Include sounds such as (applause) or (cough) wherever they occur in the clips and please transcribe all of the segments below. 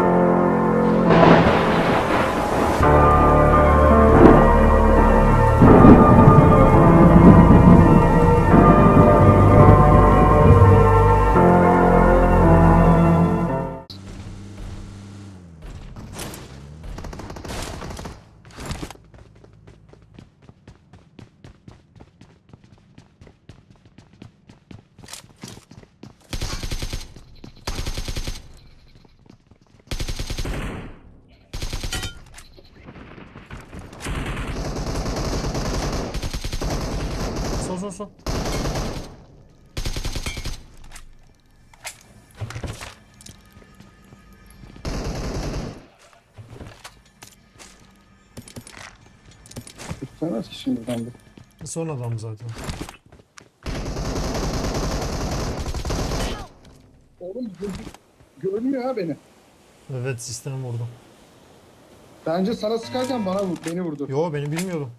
you sol sol. Tutamaz ki şimdi ben de. Son adam zaten. Oğlum görmüyor ha beni. Evet sistem vurdu. Bence sana sıkarken bana vur, beni vurdu. Yo beni bilmiyordum.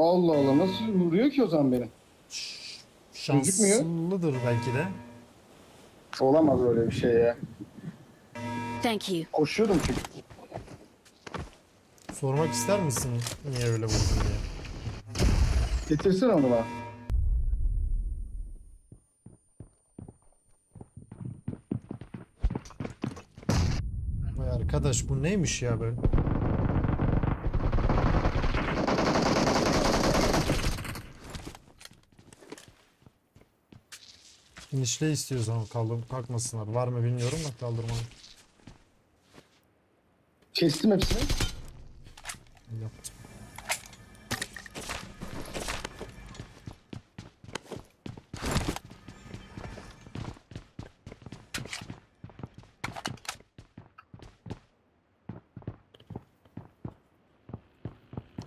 Allah Allah nasıl vuruyor ki o zaman beni? Şanslıdır belki de. Olamaz öyle bir şey ya. Thank you. Koşuyordum çünkü. Sormak ister misin niye öyle vurdun diye? Getirsene onu bana. Vay arkadaş bu neymiş ya böyle? İnişle istiyorsan kaldır kalkmasınlar. Var mı bilmiyorum da kaldırmam. Kestim hepsini. Yaptım.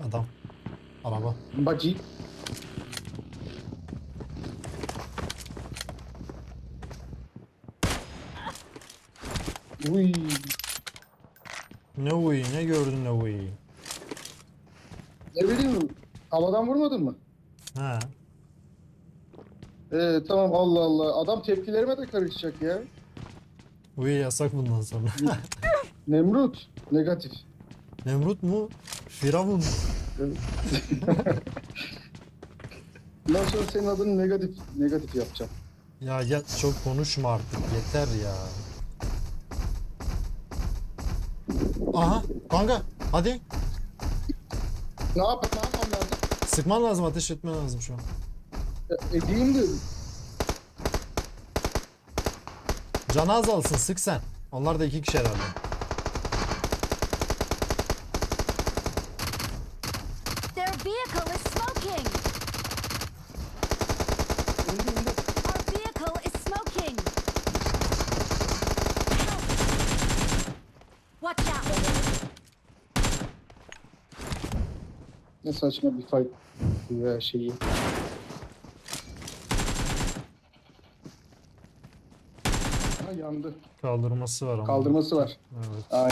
Adam. Araba. Bacı. Uy. Ne uy ne gördün ne uy. Ne bileyim havadan vurmadın mı? Ha. Ee, tamam Allah Allah. Adam tepkilerime de karışacak ya. Uy yasak bundan sonra. Nemrut. Negatif. Nemrut mu? Firavun. (laughs) Bundan sonra senin adını negatif negatif yapacağım. Ya ya çok konuşma artık yeter ya. Aha kanka hadi. Ne yap ne yapmam lazım? Sıkman lazım ateş etmen lazım şu an. E, edeyim de Canı azalsın sık sen. Onlar da iki kişi herhalde. Saçma bir fight ya şeyi. Ha, yandı. Kaldırması var ama. Kaldırması var. Evet. Ay.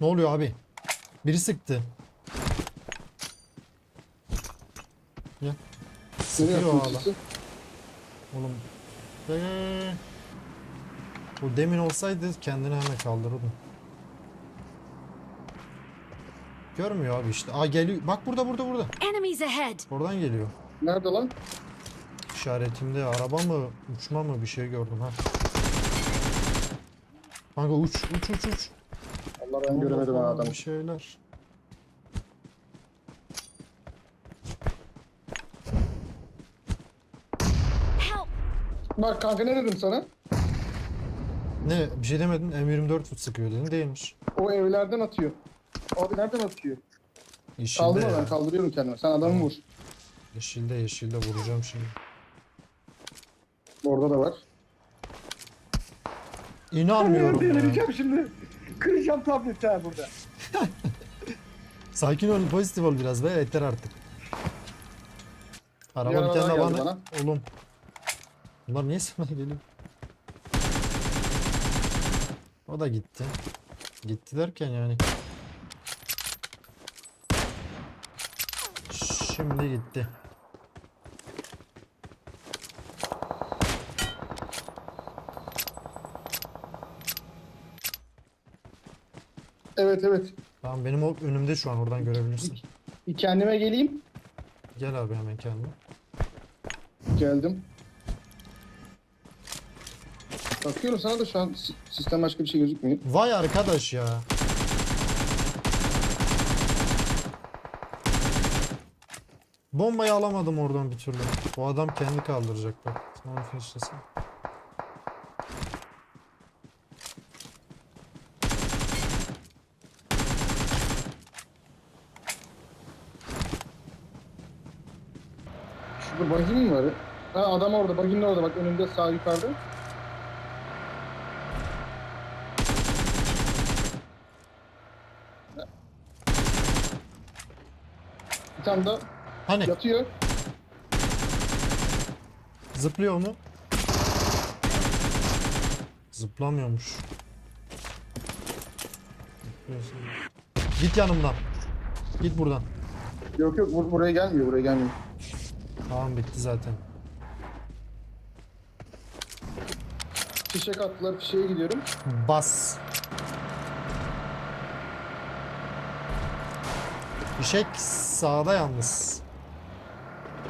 Ne oluyor abi? Biri sıktı. Ya. Ne Sıkıyor hala. Oğlum. Gel, gel, gel, gel. Bu demin olsaydı kendini hemen kaldırırdı. Görmüyor abi işte. Aa geliyor. Bak burada burada burada. Enemies ahead. Oradan geliyor. Nerede lan? İşaretimde araba mı uçma mı bir şey gördüm ha. Kanka uç uç uç uç. Allah ben göremedim ben adamı. Bir şeyler. Help. Bak kanka ne dedim sana? Ne bir şey demedin M24 fut sıkıyor dedin değilmiş. O evlerden atıyor. Abi nereden atıyor? Yeşilde Kaldırma ya. ben kaldırıyorum kendimi. Sen adamı vur. Yeşilde yeşilde vuracağım şimdi. Orada da var. İnanmıyorum ya. Deneyeceğim şimdi. Kıracağım tableti ha burada. (laughs) Sakin ol pozitif ol biraz be yeter artık. Araba Bir bir tane geldi bana. bana. Oğlum. Bunlar niye sana geliyor? O da gitti. Gitti derken yani. Şimdi gitti. Evet evet. Tamam benim o önümde şu an oradan görebilirsin. Bir kendime geleyim. Gel abi hemen kendine. Geldim. Bakıyorum sana da şu an sistem başka bir şey gözükmüyor. Vay arkadaş ya. Bombayı alamadım oradan bir türlü. O adam kendi kaldıracak bak. Sen onu finishlesin. Şurada buggy mi var? Ha adam orada. Buggy'nin orada bak önünde sağ yukarıda. Bir tane daha Hani yatıyor. zıplıyor mu? Zıplamıyormuş. Zıplıyorsun. Git yanımdan. Git buradan. Yok yok bur- buraya gelmiyor buraya gelmiyor. Tamam bitti zaten. Fişek attılar fişeğe gidiyorum. Bas. Fişek sağda yalnız.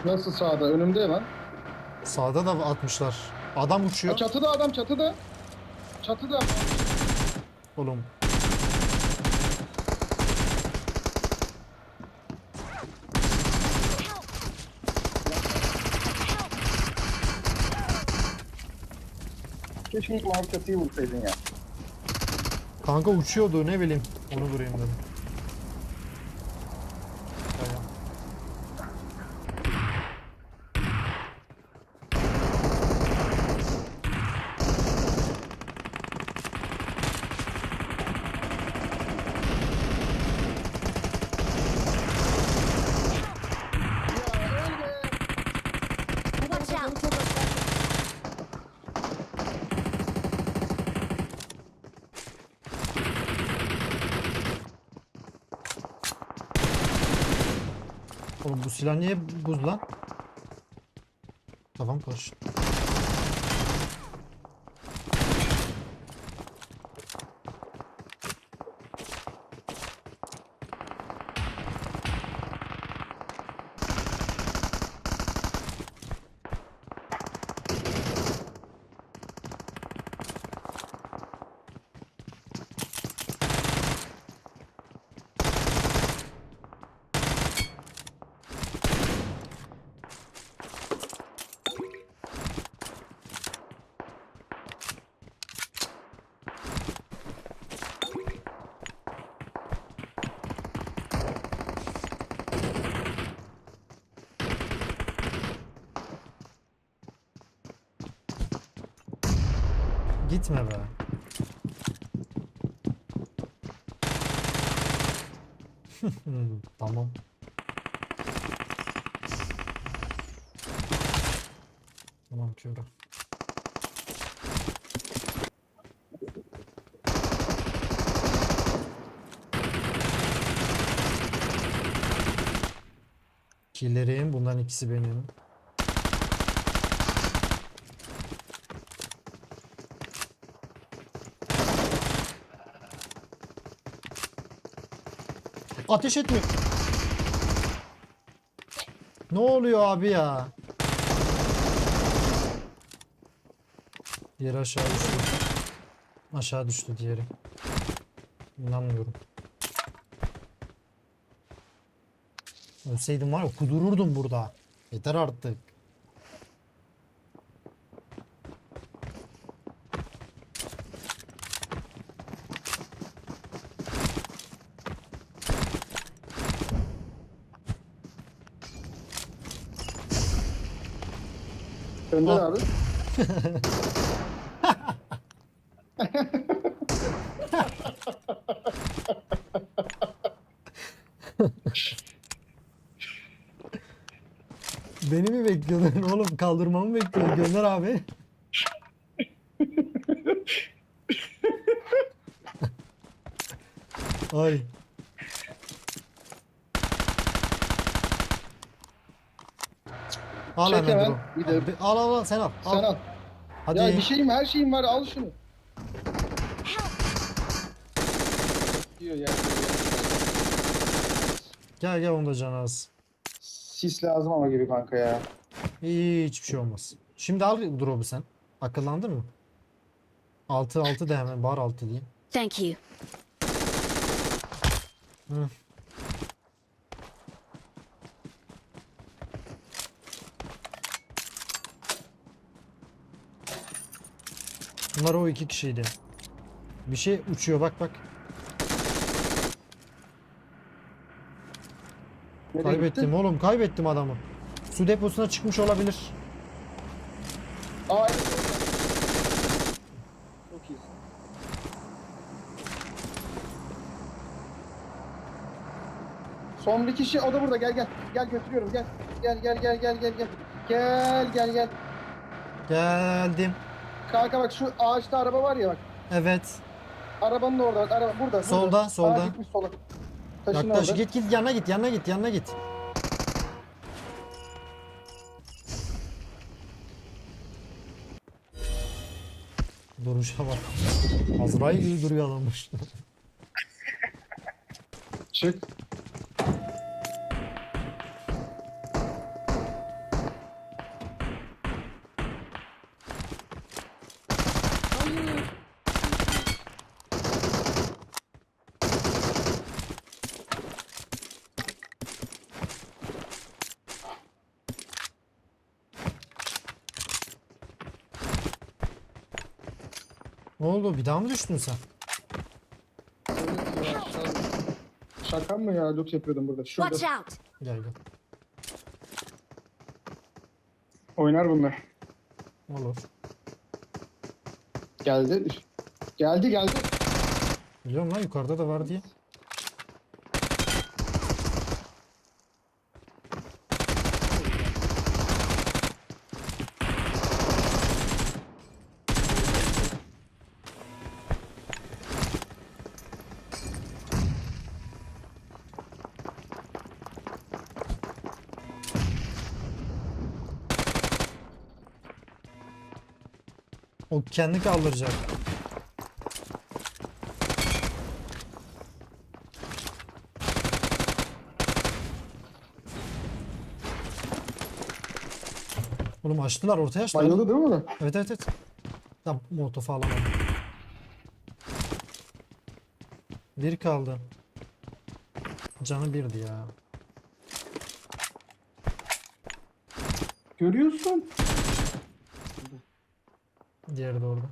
Nasıl sağda? Önümde lan. Sağda da atmışlar. Adam Ha, uçuyor. çatıda adam çatıda. Çatıda. Oğlum. Keşke ilk mavi çatıyı vursaydın ya. Kanka uçuyordu ne bileyim. Onu vurayım dedim. Silah niye buz lan? Kafam karıştı. Gitme be. (laughs) Tamam. Tamam Kübra. Killerim bundan ikisi benim. Ateş etmiyor. Ne oluyor abi ya? Diğeri aşağı düştü. Aşağı düştü diğeri. İnanmıyorum. Ölseydim var ya kudururdum burada. Yeter artık. Önden Ah. abi. Beni mi bekliyordun oğlum? Kaldırmamı bekliyordun Gönder abi. Ay. Al Çek hemen hemen, dur. bir de- Al al al sen al. al. Sen al. Hadi. Ya bir şeyim her şeyim var al şunu. Ya. Gel gel onda can az. Sis lazım ama gibi kanka ya. Hiçbir şey olmaz. Şimdi al drop'u sen. Akıllandın mı? 6 6 de hemen bar 6 diyeyim. Thank you. Bunlar o iki kişiydi. Bir şey uçuyor bak bak. Nereye Kaybettim gitti? oğlum kaybettim adamı. Su deposuna çıkmış olabilir. Aa evet. Çok iyisin. Son bir kişi o da burada gel gel. Gel götürüyorum gel. Gel gel gel gel gel gel. Gel gel gel. Geldim. Kanka bak şu ağaçta araba var ya bak. Evet. Arabanın da orada. Araba burada. Solda, burada. solda. Aa, gitmiş sola. Taşın Yaklaş orada. git git yanına git yanına git yanına git. Duruşa bak. Azrail gibi duruyor adammış. Çık. Ne oldu bir daha mı düştün sen? Evet ya, şaka- Şaka mı ya? Loot yapıyordum burada. Şurada. Watch out. Gel gel. Oynar bunlar. Olur. Geldi. Geldi geldi. Biliyorum lan yukarıda da var diye. Kendi kaldıracak. Oğlum açtılar ortaya açtılar. Bayıldı değil mi? Evet evet evet. Ya molotofu alamadım. Bir kaldı. Canı birdi ya. Görüyorsun. Diğeri de orada.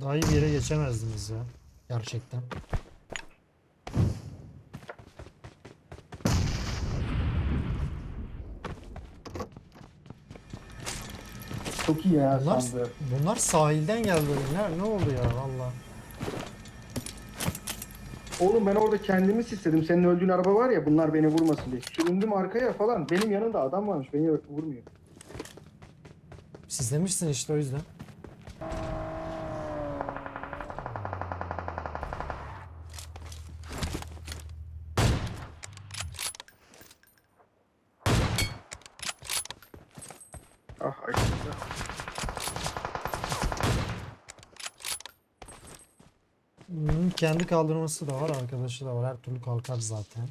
Daha iyi bir yere geçemezdiniz ya. Gerçekten. Çok iyi ya Bunlar, sandı. bunlar sahilden geldi. Ne, ne oldu ya valla. Oğlum ben orada kendimi istedim. Senin öldüğün araba var ya bunlar beni vurmasın diye. Süründüm arkaya falan. Benim yanında adam varmış. Beni vurmuyor. Sizlemişsin işte o yüzden. Ah arkadaşlar. Hmm, kendi kaldırması da var, arkadaşı da var. Her türlü kalkar zaten.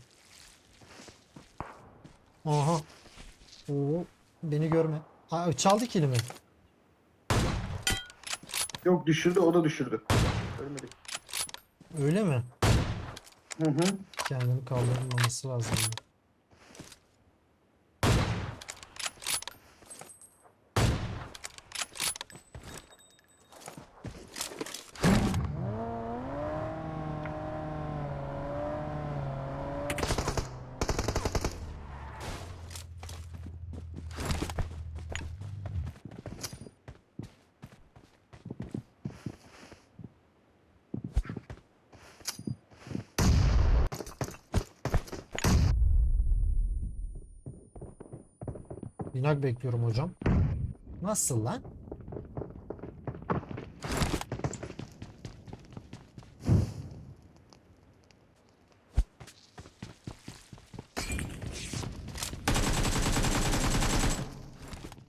Aha. Oo, beni görme. Aa, çaldı kilimi. Yok düşürdü o da düşürdü. Ölmedik. Öyle mi? Hı hı. Kendini kaldırmaması lazım. Binak bekliyorum hocam. Nasıl lan?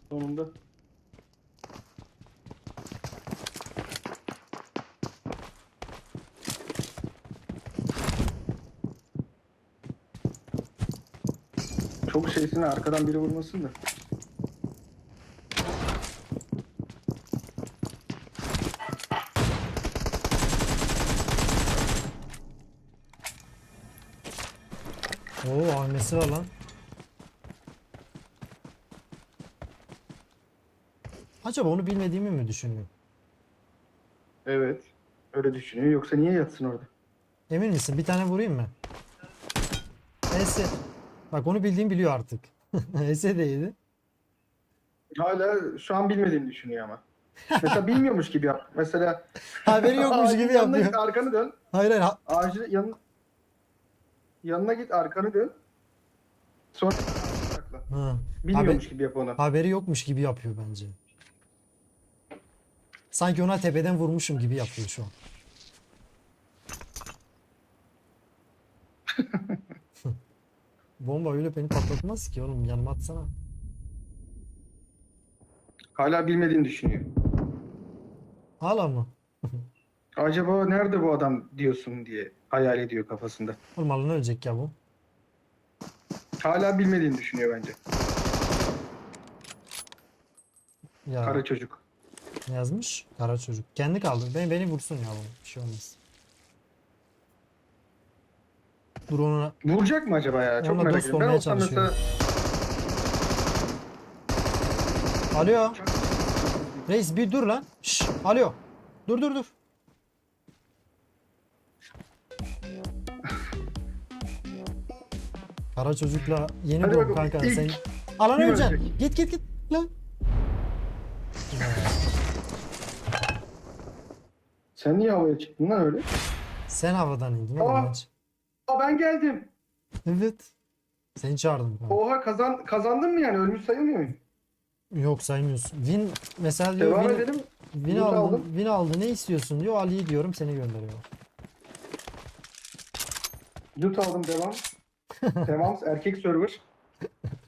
Sonunda. Çok şeysine arkadan biri vurmasın da. Oo AVM'si var lan. Acaba onu bilmediğimi mi düşünüyor? Evet. Öyle düşünüyor. Yoksa niye yatsın orada? Emin misin? Bir tane vurayım mı? Ese. Bak onu bildiğim biliyor artık. (laughs) Ese değildi. Hala şu an bilmediğini düşünüyor ama. Mesela bilmiyormuş gibi yap. Mesela (laughs) Haberi yokmuş gibi yapıyor. Arkanı dön. Hayır hayır. ha- Ağacın yan... yanına git arkanı dön. Sonra sakla. Ha. Bilmiyormuş Haber- gibi yap onu. haberi yokmuş gibi yapıyor bence. Sanki ona tepeden vurmuşum gibi yapıyor şu an. (laughs) Bomba öyle beni patlatmaz ki oğlum yanıma atsana. Hala bilmediğini düşünüyor. Hala mı? Acaba nerede bu adam diyorsun diye hayal ediyor kafasında. Oğlum alın ölecek ya bu. Hala bilmediğini düşünüyor bence. Ya Kara çocuk. ne yazmış? Kara çocuk. Kendi kaldı. Beni, beni vursun ya bu. Bir şey olmaz. Dur ona. Vuracak mı acaba ya? Çok Onunla merak dost ediyorum. Ben olmaya olsam mesela Alo. Reis bir dur lan. Şş, alo. Dur dur dur. Kara çocukla yeni Hadi doğum bakalım. kanka İlk sen. Alana kim ölecek? Git git git lan. Sen niye havaya çıktın lan öyle? Sen havadan indin oğlum. Aa. Aa ben geldim. Evet. Seni çağırdım. kanka. Oha kazan kazandın mı yani? Ölmüş sayılmıyor muyum? Yok saymıyorsun. Win mesela diyor Devam win, edelim. win Loot aldım. aldım. Win aldı ne istiyorsun diyor. Ali'yi diyorum seni gönderiyor. Loot aldım devam. Devam erkek server. (laughs)